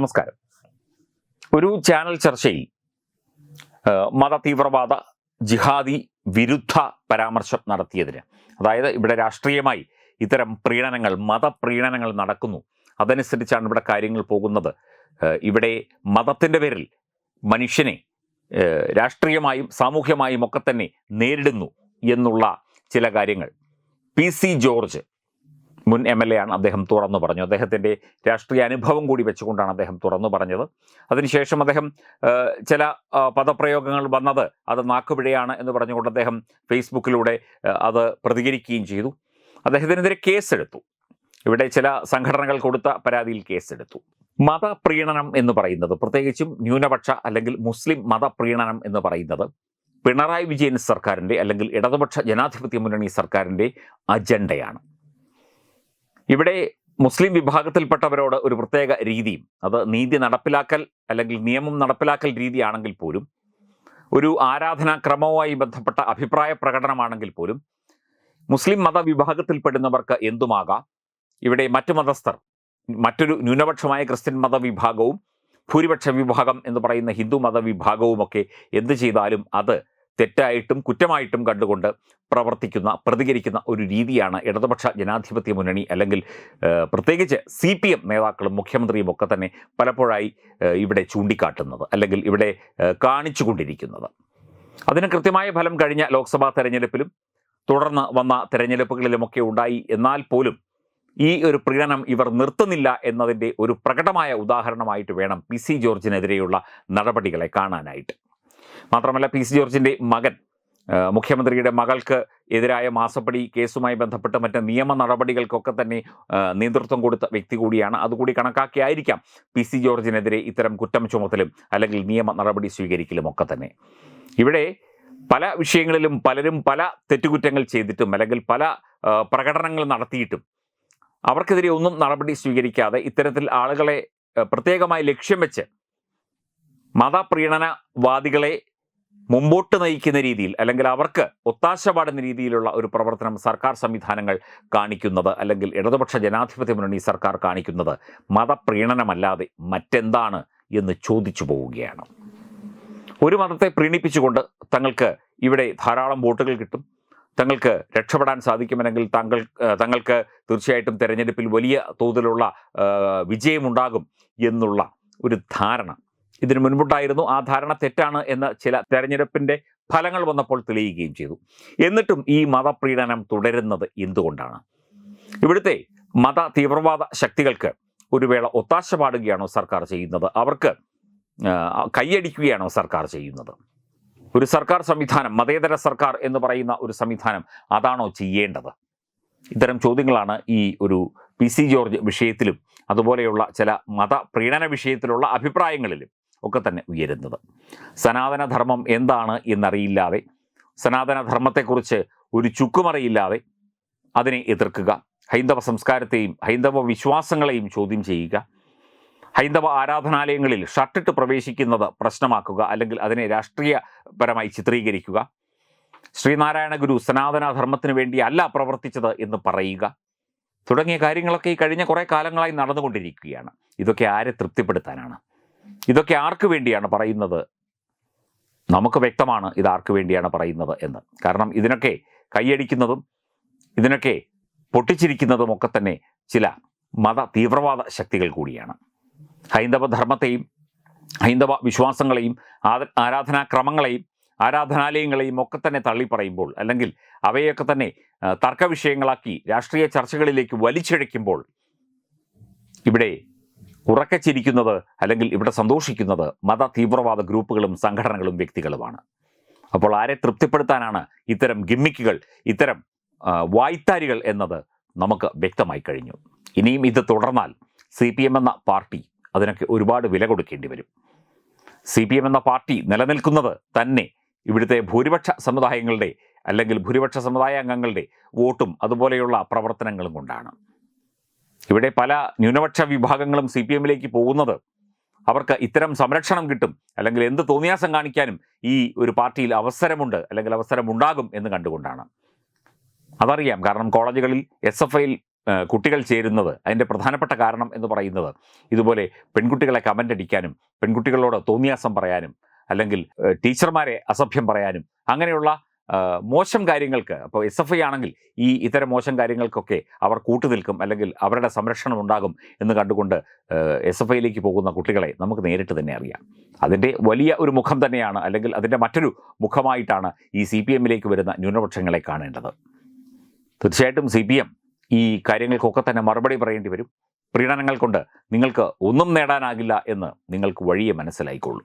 നമസ്കാരം. ഒരു ചാനൽ ചർച്ചയിൽ ആ, മത തീവ്രവാദ ജിഹാദി വിരുദ്ധ പരാമർശം നടത്തിയതിന് അതായത് ഇവിടെ രാഷ്ട്രീയമായി ഇത്തരം പ്രീണനങ്ങൾ മതപ്രീണനങ്ങൾ നടക്കുന്നു. അതനുസരിച്ചാണ് ഇവിടെ കാര്യങ്ങൾ പോകുന്നത്. ഇവിടെ മതത്തിന്റെ പേരിൽ മനുഷ്യനെ രാഷ്ട്രീയമായും സാമൂഹ്യമായും ഒക്കെ തന്നെ നേരിടുന്നു എന്നുള്ള ചില കാര്യങ്ങൾ. പി സി ജോർജ് മുൻ എം എൽ എ ആണ് അദ്ദേഹം തുറന്നു പറഞ്ഞു അദ്ദേഹത്തിന്റെ രാഷ്ട്രീയ അനുഭവം കൂടി വെച്ചുകൊണ്ടാണ് അദ്ദേഹം തുറന്നു പറഞ്ഞത്. അതിനുശേഷം അദ്ദേഹം ചില പദപ്രയോഗങ്ങൾ വന്നത് അത് നാക്കുപിഴയാണ് എന്ന് പറഞ്ഞുകൊണ്ട് അദ്ദേഹം ഫേസ്ബുക്കിലൂടെ അത് പ്രതികരിക്കുകയും ചെയ്തു. അദ്ദേഹത്തിനെതിരെ കേസെടുത്തു. ഇവിടെ ചില സംഘടനകൾ കൊടുത്ത പരാതിയിൽ കേസെടുത്തു. മതപ്രീണനം എന്ന് പറയുന്നത് പ്രത്യേകിച്ചും ന്യൂനപക്ഷ അല്ലെങ്കിൽ മുസ്ലിം മതപ്രീണനം എന്ന് പറയുന്നത് പിണറായി വിജയൻ സർക്കാരിന്റെ അല്ലെങ്കിൽ ഇടതുപക്ഷ ജനാധിപത്യ മുന്നണി സർക്കാരിന്റെ അജണ്ടയാണ്. ഇവിടെ മുസ്ലിം വിഭാഗത്തിൽപ്പെട്ടവരോട് ഒരു പ്രത്യേക രീതിയും അത് നീതി നടപ്പിലാക്കൽ അല്ലെങ്കിൽ നിയമം നടപ്പിലാക്കൽ രീതിയാണെങ്കിൽ പോലും ഒരു ആരാധനാക്രമവുമായി ബന്ധപ്പെട്ട അഭിപ്രായ പ്രകടനമാണെങ്കിൽ പോലും മുസ്ലിം മതവിഭാഗത്തിൽപ്പെടുന്നവർക്ക് എന്തുമാകാം? ഇവിടെ മറ്റു മതസ്ഥർ മറ്റൊരു ന്യൂനപക്ഷമായ ക്രിസ്ത്യൻ മതവിഭാഗവും ഭൂരിപക്ഷ വിഭാഗം എന്ന് പറയുന്ന ഹിന്ദു മതവിഭാഗവുമൊക്കെ എന്ത് ചെയ്താലും അത് തെറ്റായിട്ടും കുറ്റമായിട്ടും കണ്ടുകൊണ്ട് പ്രവർത്തിക്കുന്ന പ്രതികരിക്കുന്ന ഒരു രീതിയാണ് ഇടതുപക്ഷ ജനാധിപത്യ മുന്നണി അല്ലെങ്കിൽ പ്രത്യേകിച്ച് സി പി എം നേതാക്കളും മുഖ്യമന്ത്രിയും ഒക്കെ തന്നെ പലപ്പോഴായി ഇവിടെ ചൂണ്ടിക്കാട്ടുന്നത് അല്ലെങ്കിൽ ഇവിടെ കാണിച്ചു കാണിച്ചുകൊണ്ടിരിക്കുന്നത്. അതിന് കൃത്യമായ ഫലം കഴിഞ്ഞ ലോക്സഭാ തെരഞ്ഞെടുപ്പിലും തുടർന്ന് വന്ന തെരഞ്ഞെടുപ്പുകളിലുമൊക്കെ ഉണ്ടായി. എന്നാൽ പോലും ഈ ഒരു പ്രീണനം ഇവർ നിർത്തുന്നില്ല എന്നതിന്റെ ഒരു പ്രകടമായ ഉദാഹരണമായിട്ട് വേണം പി സി ജോർജിനെതിരെയുള്ള നടപടികളെ കാണാനായിട്ട്. മാത്രമല്ല പി സി ജോർജിന്റെ മകൻ മുഖ്യമന്ത്രിയുടെ മകൾക്ക് എതിരായ മാസപ്പടി കേസുമായി ബന്ധപ്പെട്ട് മറ്റ് നിയമ നടപടികൾക്കൊക്കെ തന്നെ നേതൃത്വം കൊടുത്ത വ്യക്തി കൂടിയാണ്. അതുകൂടി കണക്കാക്കിയായിരിക്കാം പി സി ജോർജിനെതിരെ ഇത്തരം കുറ്റം ചുമത്തലും അല്ലെങ്കിൽ നിയമ നടപടി സ്വീകരിക്കലും ഒക്കെ തന്നെ. ഇവിടെ പല വിഷയങ്ങളിലും പലരും പല തെറ്റുകുറ്റങ്ങൾ ചെയ്തിട്ടും അല്ലെങ്കിൽ പല പ്രകടനങ്ങൾ നടത്തിയിട്ടും അവർക്കെതിരെ ഒന്നും നടപടി സ്വീകരിക്കാതെ ഇത്തരത്തിൽ ആളുകളെ പ്രത്യേകമായി ലക്ഷ്യം വെച്ച് മതപ്രീണനവാദികളെ മുമ്പോട്ട് നയിക്കുന്ന രീതിയിൽ അല്ലെങ്കിൽ അവർക്ക് ഒത്താശ പാടുന്ന രീതിയിലുള്ള ഒരു പ്രവർത്തനം സർക്കാർ സംവിധാനങ്ങൾ കാണിക്കുന്നത് അല്ലെങ്കിൽ ഇടതുപക്ഷ ജനാധിപത്യ മുന്നണി സർക്കാർ കാണിക്കുന്നത് മതപ്രീണനമല്ലാതെ മറ്റെന്താണ് എന്ന് ചോദിച്ചു പോവുകയാണ്. ഒരു മതത്തെ പ്രീണിപ്പിച്ചുകൊണ്ട് തങ്ങൾക്ക് ഇവിടെ ധാരാളം വോട്ടുകൾ കിട്ടും. തങ്ങൾക്ക് രക്ഷപ്പെടാൻ സാധിക്കുമെങ്കിൽ താങ്കൾ തങ്ങൾക്ക് തീർച്ചയായിട്ടും തെരഞ്ഞെടുപ്പിൽ വലിയ തോതിലുള്ള വിജയമുണ്ടാകും എന്നുള്ള ഒരു ധാരണ ഇതിനു മുൻപുണ്ടായിരുന്നു. ആ ധാരണ തെറ്റാണ് എന്ന് ചില തെരഞ്ഞെടുപ്പിന്റെ ഫലങ്ങൾ വന്നപ്പോൾ തെളിയുകയും ചെയ്തു. എന്നിട്ടും ഈ മതപ്രീണനം തുടരുന്നത് എന്തുകൊണ്ടാണ്? ഇവിടുത്തെ മത തീവ്രവാദ ശക്തികൾക്ക് ഒരു വേള ഒത്താശ പാടുകയാണോ സർക്കാർ ചെയ്യുന്നത്? അവർക്ക് കൈയടിക്കുകയാണോ സർക്കാർ ചെയ്യുന്നത്? ഒരു സർക്കാർ സംവിധാനം മതേതര സർക്കാർ എന്ന് പറയുന്ന ഒരു സംവിധാനം അതാണോ ചെയ്യേണ്ടത്? ഇത്തരം ചോദ്യങ്ങളാണ് ഈ ഒരു പി സി ജോർജ് വിഷയത്തിലും അതുപോലെയുള്ള ചില മത പ്രീണന വിഷയത്തിലുള്ള അഭിപ്രായങ്ങളിലും ഒക്കെ തന്നെ ഉയരുന്നത്. സനാതനധർമ്മം എന്താണ് എന്നറിയില്ലാതെ സനാതനധർമ്മത്തെക്കുറിച്ച് ഒരു ചുക്കുമറിയില്ലാതെ അതിനെ എതിർക്കുക ഹൈന്ദവ സംസ്കാരത്തെയും ഹൈന്ദവ വിശ്വാസങ്ങളെയും ചോദ്യം ചെയ്യുക ഹൈന്ദവ ആരാധനാലയങ്ങളിൽ ഷർട്ടിട്ട് പ്രവേശിക്കുന്നത് പ്രശ്നമാക്കുക അല്ലെങ്കിൽ അതിനെ രാഷ്ട്രീയപരമായി ചിത്രീകരിക്കുക ശ്രീനാരായണ ഗുരു സനാതന വേണ്ടി അല്ല പ്രവർത്തിച്ചത് എന്ന് പറയുക തുടങ്ങിയ കാര്യങ്ങളൊക്കെ ഈ കഴിഞ്ഞ കുറേ കാലങ്ങളായി നടന്നുകൊണ്ടിരിക്കുകയാണ്. ഇതൊക്കെ ആരെ തൃപ്തിപ്പെടുത്താനാണ്? ഇതൊക്കെ ആർക്ക് വേണ്ടിയാണ് പറയുന്നത്? നമുക്ക് വ്യക്തമാണ് ഇത് ആർക്ക് വേണ്ടിയാണ് പറയുന്നത് എന്ന്. കാരണം ഇതിനൊക്കെ കൈയടിക്കുന്നതും ഇതിനൊക്കെ പൊട്ടിച്ചിരിക്കുന്നതും ഒക്കെ തന്നെ ചില മത തീവ്രവാദ ശക്തികൾ കൂടിയാണ്. ഹൈന്ദവ ധർമ്മത്തെയും ഹൈന്ദവ വിശ്വാസങ്ങളെയും ആരാധനാക്രമങ്ങളെയും ആരാധനാലയങ്ങളെയും ഒക്കെ തന്നെ തള്ളിപ്പറയുമ്പോൾ അല്ലെങ്കിൽ അവയൊക്കെ തന്നെ തർക്കവിഷയങ്ങളാക്കി തർക്ക വിഷയങ്ങളാക്കി രാഷ്ട്രീയ ചർച്ചകളിലേക്ക് വലിച്ചിഴയ്ക്കുമ്പോൾ ഇവിടെ ഉറക്കെ ചിരിക്കുന്നത് അല്ലെങ്കിൽ ഇവിടെ സന്തോഷിക്കുന്നത് മത തീവ്രവാദ ഗ്രൂപ്പുകളും സംഘടനകളും വ്യക്തികളുമാണ്. അപ്പോൾ ആരെ തൃപ്തിപ്പെടുത്താനാണ് ഇത്തരം ഗിമ്മിക്കുകൾ ഇത്തരം വായ്ത്താരികൾ എന്നത് നമുക്ക് വ്യക്തമായി കഴിഞ്ഞു. ഇനിയും ഇത് തുടർന്നാൽ സി പി എം എന്ന പാർട്ടി അതിനൊക്കെ ഒരുപാട് വില കൊടുക്കേണ്ടി വരും. സി പി എം എന്ന പാർട്ടി നിലനിൽക്കുന്നത് തന്നെ ഇവിടുത്തെ ഭൂരിപക്ഷ സമുദായങ്ങളുടെ അല്ലെങ്കിൽ ഭൂരിപക്ഷ സമുദായ അംഗങ്ങളുടെ വോട്ടും അതുപോലെയുള്ള പ്രവർത്തനങ്ങളും കൊണ്ടാണ്. ഇവിടെ പല ന്യൂനപക്ഷ വിഭാഗങ്ങളും സി പി എമ്മിലേക്ക് പോകുന്നത് അവർക്ക് ഇത്തരം സംരക്ഷണം കിട്ടും. അല്ലെങ്കിൽ എന്ത് തോന്നിയാസം കാണിക്കാനും ഈ ഒരു പാർട്ടിയിൽ അവസരമുണ്ട്. അല്ലെങ്കിൽ അവസരമുണ്ടാകും എന്ന് കണ്ടുകൊണ്ടാണ്. അതറിയാം. കാരണം കോളേജുകളിൽ എസ് എഫ് ഐയിൽ കുട്ടികൾ ചേരുന്നത് അതിന്റെ പ്രധാനപ്പെട്ട കാരണം എന്ന് പറയുന്നത് ഇതുപോലെ പെൺകുട്ടികളെ കമന്റ് അടിക്കാനും പെൺകുട്ടികളോട് തോന്നിയാസം പറയാനും അല്ലെങ്കിൽ ടീച്ചർമാരെ അസഭ്യം പറയാനും അങ്ങനെയുള്ള മോശം കാര്യങ്ങൾക്ക് അപ്പോൾ എസ് എഫ് ഐ ആണെങ്കിൽ ഈ ഇത്തരം മോശം കാര്യങ്ങൾക്കൊക്കെ അവർ കൂട്ടുനിൽക്കും അല്ലെങ്കിൽ അവരുടെ സംരക്ഷണം ഉണ്ടാകും എന്ന് കണ്ടുകൊണ്ട് എസ് എഫ് ഐയിലേക്ക് പോകുന്ന കുട്ടികളെ നമുക്ക് നേരിട്ട് തന്നെ അറിയാം. അതിന്റെ വലിയ ഒരു മുഖം തന്നെയാണ് അല്ലെങ്കിൽ അതിന്റെ മറ്റൊരു മുഖമായിട്ടാണ് ഈ സി പി എമ്മിലേക്ക് വരുന്ന ന്യൂനപക്ഷങ്ങളെ കാണേണ്ടത്. തീർച്ചയായിട്ടും സി പി എം ഈ കാര്യങ്ങൾക്കൊക്കെ തന്നെ മറുപടി പറയേണ്ടി വരും. പ്രീണനങ്ങൾ കൊണ്ട് നിങ്ങൾക്ക് ഒന്നും നേടാനാകില്ല എന്ന് നിങ്ങൾക്ക് വഴിയെ മനസ്സിലായിക്കൊള്ളൂ